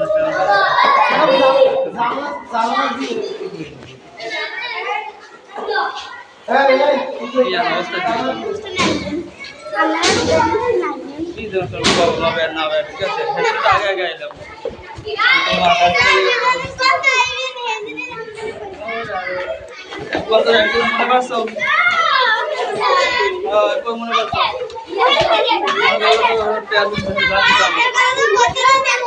মনে একবার মনে করছ একবার দূরে যায় কেমন ওরা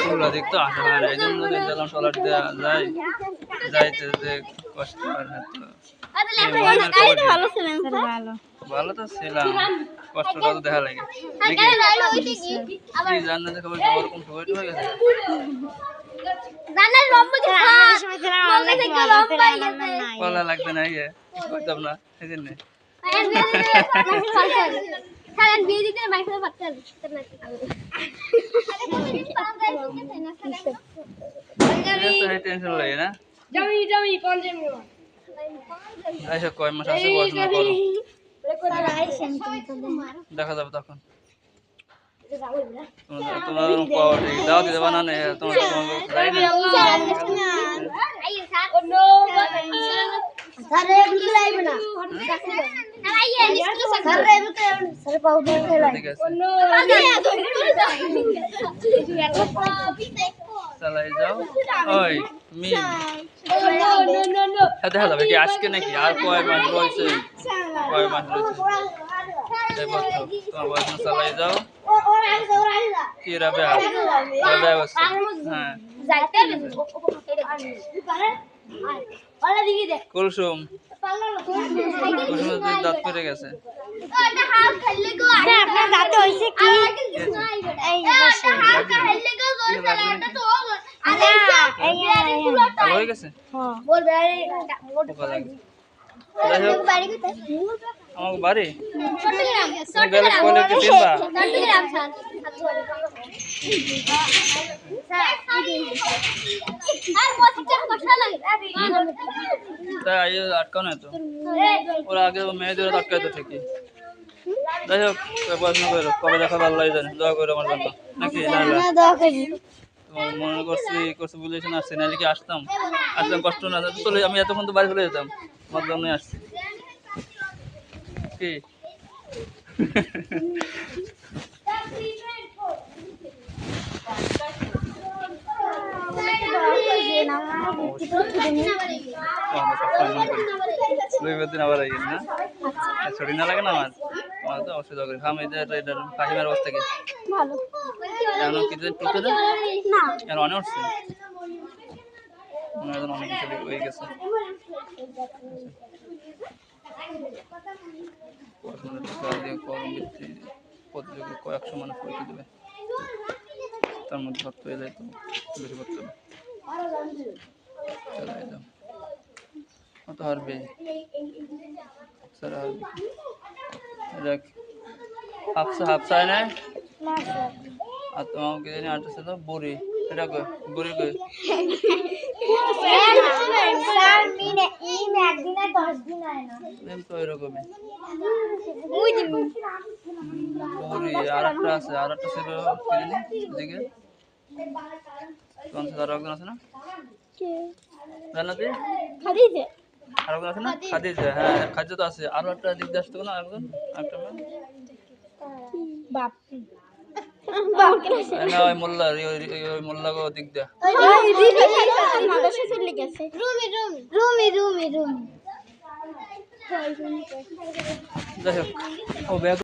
এগুলো দেখতে আসা হয় না এই জন্য দেখলাম টলার দেওয়া যায় যাইতে যে কষ্ট হয় না তো ভালো তো ছিলাম কষ্টটা তো দেখা লাগে। নাকি জান্নাতে খবর ওরকম সবাই হয়ে গেছে। লাগবে না ইয়ে করতাম না এই জন্য। টেনশন লাগে না। জমি জমি এইসব কয় মাস আছে পড়াশোনা করো দেখা যাবে তখন তোমরা তোমরা পাওয়া ঠিক দাও দিতে বানা নেই তোমরা চালাই যাও। ওই মি হ্যাঁ দেখা যাবে কি আজকে নাকি আর কয় মাস রয়েছে কয় মাস রয়েছে তোমার চালাই যাও। কি রাবে রাবে হ্যাঁ। কুলসুম। কুলসুম দাঁত পেরে গেছে। আপনার দাঁতে হইছে কি? এই যে বসে। ভালো হয়ে গেছে? লাগে। যাই হোক আমার বাড়ি। গেলে কলে কি চিনবা তাই আইয়ে আটকাও না তো ওরা আগে মেয়েদের আটকায় তো ঠিকই। যাই হোক পড়াশোনা করো কবে দেখা আল্লাহ জানে। দোয়া করো আমার জন্য। নাকি তো মনে করছি করছি বুঝেছি না আসছি নাহলে কি আসতাম? আসতাম কষ্ট না চলে আমি এতক্ষণ তো বাড়ি চলে যেতাম। আমার জন্যই আসছি। কি? দিন আবার আইন না? আর ছুটি না লাগে না আমার? আমার তো অসুবিধা করি আমি এটা এটা কাকিমার অবস্থা কি? ভালো। কেন কিছু টুকতে দেয় না। কেন অনেক উঠছে অনেক কিছু হয়ে গেছে। টাকা প্রতিযোগী কয়েকশো মানুষ পরীক্ষা দেবে। তার মধ্যে ভক্ত হয়ে যায় তো বেশি করতে হবে। যাও। কত হারবে স্যার হারবে। দেখ হাফসা হাফসা না? আর তোমাকে জানি আটটা ছিল বুড়ি। এটা কই? বুড়ি কই? তো আর একটা আছে আর একটা ছিল কি জানি এদিকে আর একজন আছে না? জানাতে আর একজন আছে না? খাদিজা। হ্যাঁ খাদিজা তো আছে। আরও একটা দিক দিয়ে আসতো না একজন একটা বাপ বাপ না ওই মোল্লা ওই ওই- ওই মোল্লা গো দিক দিয়া। মাদ্রাসা চলে গেছে। রুমি রুমি। রুমি রুমি রুমি। যাই হোক। ও ব্যাগ